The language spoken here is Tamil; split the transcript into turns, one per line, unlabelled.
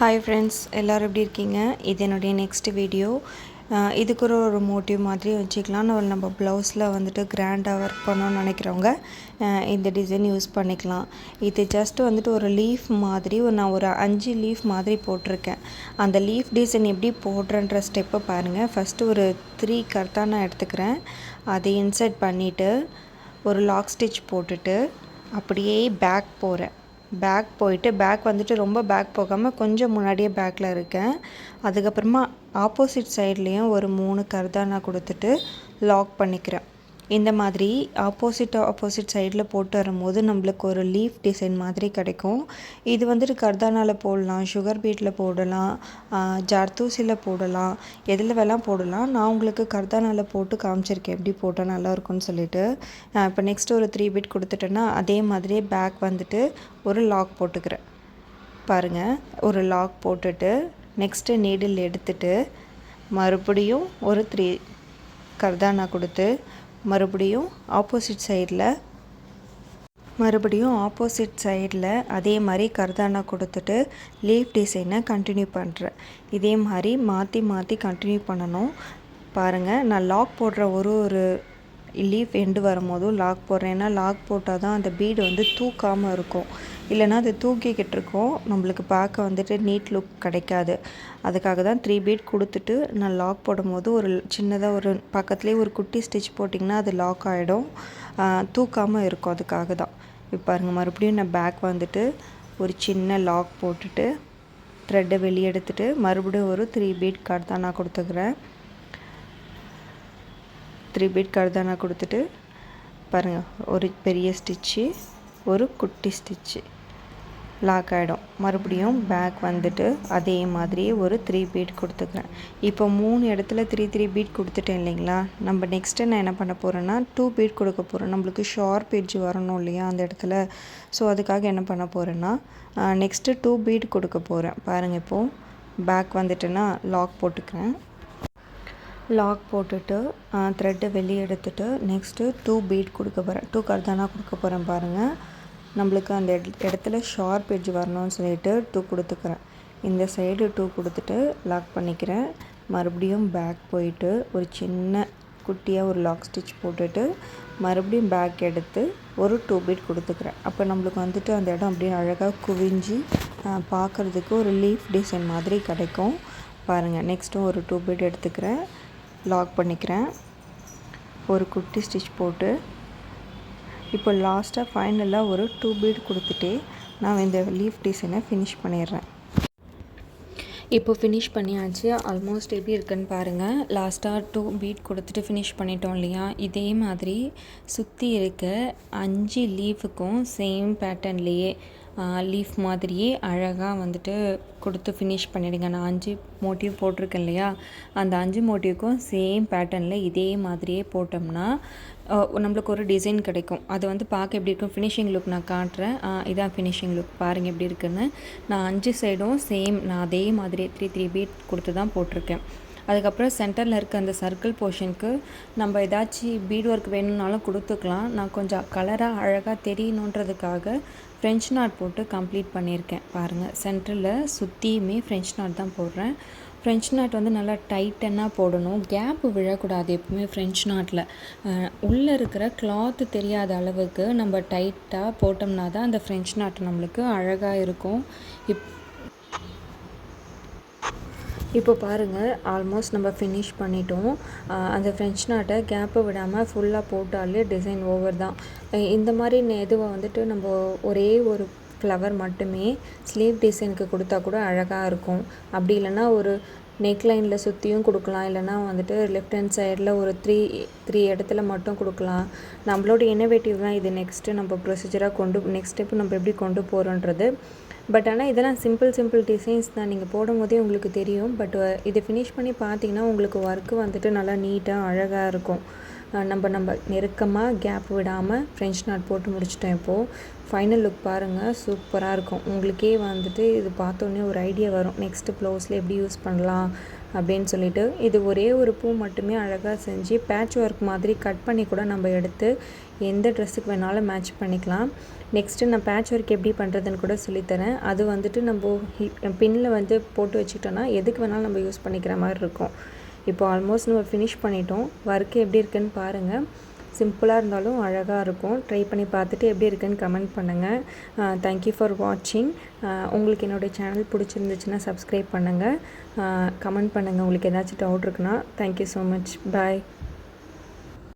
ஹாய் ஃப்ரெண்ட்ஸ் எல்லோரும் எப்படி இருக்கீங்க? இது என்னுடைய நெக்ஸ்ட் வீடியோ இதுக்கு ஒரு ஒரு மோட்டிவ் மாதிரி வச்சுக்கலாம். நம்ம நம்ம ப்ளவுஸில் வந்துட்டு கிராண்டாக ஒர்க் பண்ணோன்னு நினைக்கிறவங்க இந்த டிசைன் யூஸ் பண்ணிக்கலாம். இது ஜஸ்ட் வந்துட்டு ஒரு லீஃப் மாதிரி ஒரு நான் ஒரு அஞ்சு லீஃப் மாதிரி போட்டிருக்கேன். அந்த லீஃப் டிசைன் எப்படி போடுறன்ற ஸ்டெப்பை பாருங்கள் ஃபஸ்ட்டு ஒரு த்ரீ கரெக்டாக நான் எடுத்துக்கிறேன். அதை இன்சர்ட் பண்ணிவிட்டு ஒரு லாக் ஸ்டிச் போட்டுட்டு அப்படியே பேக் போகிறேன் பேக் போயிட்டு பேக் வந்துட்டு ரொம்ப பேக் போகாமல் கொஞ்சம் முன்னாடியே பேக்கில் இருக்கேன். அதுக்கப்புறமா ஆப்போசிட் சைட்லேயும் ஒரு மூணு கர்தானா கொடுத்துட்டு லாக் பண்ணிக்கிறேன். இந்த மாதிரி ஆப்போசிட் ஆப்போசிட் சைடில் போட்டு வரும்போது நம்மளுக்கு ஒரு லீஃப் டிசைன் மாதிரி கிடைக்கும். இது வந்துட்டு கர்தானாவில் போடலாம் சுகர் பீட்டில் போடலாம் ஜார்தூசியில் போடலாம் எதில் வேணால் போடலாம். நான் உங்களுக்கு கர்தானாவில் போட்டு காமிச்சிருக்கேன் எப்படி போட்டால் நல்லாயிருக்கும்னு சொல்லிட்டு. இப்போ நெக்ஸ்ட் ஒரு த்ரீ பீட் கொடுத்துட்டேன்னா அதே மாதிரியே பேக் வந்துட்டு ஒரு லாக் போட்டுக்கிறேன். பாருங்கள் ஒரு லாக் போட்டுட்டு நெக்ஸ்ட்டு நீடில் எடுத்துட்டு மறுபடியும் ஒரு த்ரீ கர்தானா கொடுத்து மறுபடியும் ஆப்போசிட் சைடில் மறுபடியும் ஆப்போசிட் சைடில் அதே மாதிரி கர்தானா கொடுத்துட்டு லீஃப் டிசைனை கண்டினியூ பண்ணுறேன் இதே மாதிரி மாற்றி மாற்றி கண்டினியூ பண்ணணும். பாருங்கள் நான் லாக் போடுற ஒரு ஒரு லீஃப் எண்டு வரும்போதும் லாக் போடுறேன். ஏன்னா லாக் போட்டால் தான் அந்த பீடு வந்து தூக்காமல் இருக்கும். இல்லைன்னா அது தூக்கிக்கிட்டு இருக்கும். நம்மளுக்கு பார்க்க வந்துட்டு நீட் லுக் கிடைக்காது. அதுக்காக தான் த்ரீ பீட் கொடுத்துட்டு நான் லாக் போடும்போது ஒரு சின்னதாக ஒரு பக்கத்துலேயே ஒரு குட்டி ஸ்டிச் போட்டிங்கன்னா அது லாக் ஆகிடும் தூக்காமல் இருக்கும் அதுக்காக தான் இப்போ பாருங்கள் மறுபடியும் நான் பேக் வந்துட்டு ஒரு சின்ன லாக் போட்டுட்டு த்ரெட்டை வெளியே எடுத்துட்டு மறுபடியும் ஒரு த்ரீ பீட் கார்டு தான் நான் கொடுத்துக்கிறேன். த்ரீ பீட் கர்தானா கொடுத்துட்டு பாருங்கள் ஒரு பெரிய ஸ்டிச்சு ஒரு குட்டி ஸ்டிச்சு லாக் ஆகிடும் மறுபடியும் பேக் வந்துட்டு அதே மாதிரியே ஒரு த்ரீ பீட் கொடுத்துக்கிறேன். இப்போ மூணு இடத்துல த்ரீ த்ரீ பீட் கொடுத்துட்டேன் இல்லைங்களா? நம்ம நெக்ஸ்ட்டு நான் என்ன பண்ண போகிறேன்னா டூ பீட் கொடுக்க போகிறேன் நம்மளுக்கு ஷார்ப் எட்ஜ் வரணும் இல்லையா அந்த இடத்துல. ஸோ அதுக்காக என்ன பண்ண போகிறேன்னா நெக்ஸ்ட்டு டூ பீட் கொடுக்க போகிறேன் பாருங்கள் இப்போது பேக் வந்துட்டுன்னா லாக் போட்டுக்கிறேன். லாக் போட்டுட்டு த்ரெட்டை வெளியே எடுத்துட்டு நெக்ஸ்ட்டு டூ பீட் கொடுக்க போகிறேன் டூ கர்தானா கொடுக்க போகிறேன் பாருங்கள் நம்மளுக்கு அந்த இடத்துல ஷார்ப் எட்ஜ் வரணும்னு சொல்லிட்டு டூ கொடுத்துக்கிறேன். இந்த சைடு டூ கொடுத்துட்டு லாக் பண்ணிக்கிறேன். மறுபடியும் பேக் போயிட்டு ஒரு சின்ன குட்டியாக ஒரு லாக் ஸ்டிச் போட்டுட்டு மறுபடியும் பேக் எடுத்து ஒரு டூ பீட் கொடுத்துக்கிறேன். அப்போ நம்மளுக்கு வந்துட்டு அந்த இடம் அப்படியே அழகாக குவிஞ்சு பார்க்குறதுக்கு ஒரு லீஃப் டிசைன் மாதிரி கிடைக்கும். பாருங்கள் நெக்ஸ்ட்டும் ஒரு டூ பீட் எடுத்துக்கிறேன். லாக் பண்ணிக்கிறேன். ஒரு குட்டி ஸ்டிச் போட்டு. இப்போ லாஸ்ட்டாக ஃபைனலாக ஒரு டூ பீட் கொடுத்துட்டே நான் இந்த லீஃப் டிசைனை ஃபினிஷ் பண்ணிடுறேன். இப்போ ஃபினிஷ் பண்ணியாச்சு. ஆல்மோஸ்ட் எப்படி இருக்குன்னு பாருங்கள் லாஸ்ட்டாக டூ பீட் கொடுத்துட்டு ஃபினிஷ் பண்ணிட்டோம் இல்லையா? இதே மாதிரி சுற்றி இருக்க அஞ்சு லீஃபுக்கும் சேம் பேட்டர்ன்லேயே லீஃப் மாதிரியே அழகாக வந்துட்டு கொடுத்து ஃபினிஷ் பண்ணிவிடுங்க நான் அஞ்சு மோட்டிவ் போட்டிருக்கேன் இல்லையா? அந்த அஞ்சு மோட்டிவ்க்கும் சேம் பேட்டர்னில் இதே மாதிரியே போட்டோம்னா நம்மளுக்கு ஒரு டிசைன் கிடைக்கும். அது வந்து பார்க்க எப்படி இருக்கும்? ஃபினிஷிங் லுக் நான் காட்டுறேன். இதான் ஃபினிஷிங் லுக் பாருங்கள் எப்படி இருக்குன்னு. நான் அஞ்சு சைடும் சேம் நான் அதே மாதிரி த்ரீ த்ரீ பீட் கொடுத்து தான் போட்டிருக்கேன். அதுக்கப்புறம் சென்டரில் இருக்க அந்த சர்க்கிள் போர்ஷனுக்கு நம்ம ஏதாச்சும் பீட் ஒர்க் வேணும்னாலும் கொடுத்துக்கலாம். நான் கொஞ்சம் கலராக அழகாக தெரியணுன்றதுக்காக ஃப்ரெஞ்ச் நாட் போட்டு கம்ப்ளீட் பண்ணியிருக்கேன். பாருங்கள் சென்டரில் சுற்றியுமே ஃப்ரெஞ்ச் நாட் தான் போடுறேன். ஃப்ரெஞ்ச் நாட் வந்து நல்லா டைட்டனாக போடணும். கேப்பு விழக்கூடாது எப்பவுமே ஃப்ரெஞ்ச் நாட்டில் உள்ளே இருக்கிற கிளாத்து தெரியாத அளவுக்கு நம்ம டைட்டாக போட்டோம்னா தான் அந்த ஃப்ரெஞ்ச் நாட் நம்மளுக்கு அழகாக இருக்கும். இப் இப்போ பாருங்கள் ஆல்மோஸ்ட் நம்ம ஃபினிஷ் பண்ணிட்டோம். அந்த ஃப்ரெஞ்ச் நாட்டை கேப்பை விடாமல் ஃபுல்லாக போட்டாலே டிசைன் ஓவர் தான். இந்த மாதிரி நெ- இதுவை வந்துட்டு நம்ம ஒரே ஒரு ஃப்ளவர் மட்டுமே ஸ்லீவ் டிசைனுக்கு கொடுத்தா கூட அழகாக இருக்கும். அப்படி இல்லைன்னா ஒரு நெக் லைனில் சுற்றியும் கொடுக்கலாம். இல்லைனா வந்துட்டு லெஃப்ட் ஹேண்ட் சைடில் ஒரு த்ரீ த்ரீ இடத்துல மட்டும் கொடுக்கலாம். நம்மளோட இன்னோவேட்டிவ் தான் இது. நெக்ஸ்ட்டு நம்ம ப்ரொசீஜராக கொண்டு நெக்ஸ்ட் ஸ்டெப் நம்ம எப்படி கொண்டு போகிறோன்றது பட் ஆனால் இதெல்லாம் சிம்பிள் சிம்பிள் டிசைன்ஸ் தான். நீங்கள் போடும் போதே உங்களுக்கு தெரியும். பட் இதை ஃபினிஷ் பண்ணி பார்த்தீங்கன்னா உங்களுக்கு ஒர்க்கு வந்துட்டு நல்லா நீட்டாக அழகாக இருக்கும். நம்ம நம்ம நெருக்கமாக கேப் விடாமல் ஃப்ரெஞ்ச் நாட் போட்டு முடிச்சிட்டோம் இப்போது ஃபைனல் லுக் பாருங்கள் சூப்பராக இருக்கும். உங்களுக்கே வந்துட்டு இது பார்த்தோன்னே ஒரு ஐடியா வரும். நெக்ஸ்ட்டு ப்ளவுஸில் எப்படி யூஸ் பண்ணலாம் அப்படின்னு சொல்லிட்டு. இது ஒரே ஒரு பூ மட்டுமே அழகாக செஞ்சு பேட்ச் ஒர்க் மாதிரி கட் பண்ணி கூட நம்ம எடுத்து எந்த ட்ரெஸ்ஸுக்கு வேணாலும் மேட்ச் பண்ணிக்கலாம். நெக்ஸ்ட்டு நான் பேட்ச் ஒர்க் எப்படி பண்ணுறதுன்னு கூட சொல்லித்தரேன். அது வந்துட்டு நம்ம பின்னில் வந்து போட்டு வச்சுக்கிட்டோன்னா எதுக்கு வேணாலும் நம்ம யூஸ் பண்ணிக்கிற மாதிரி இருக்கும். இப்போ ஆல்மோஸ்ட் நம்ம ஃபினிஷ் பண்ணிட்டோம். ஒர்க்கு எப்படி இருக்குன்னு பாருங்கள் சிம்பிளாக இருந்தாலும் அழகாக இருக்கும். ட்ரை பண்ணி பார்த்துட்டு எப்படி இருக்குன்னு கமெண்ட் பண்ணுங்கள் தேங்க்யூ ஃபார் வாட்சிங் உங்களுக்கு என்னுடைய சேனல் பிடிச்சிருந்துச்சுன்னா சப்ஸ்கிரைப் பண்ணுங்கள் கமெண்ட் பண்ணுங்கள் உங்களுக்கு ஏதாச்சும் டவுட் இருக்குன்னா தேங்க்யூ ஸோ மச் பாய்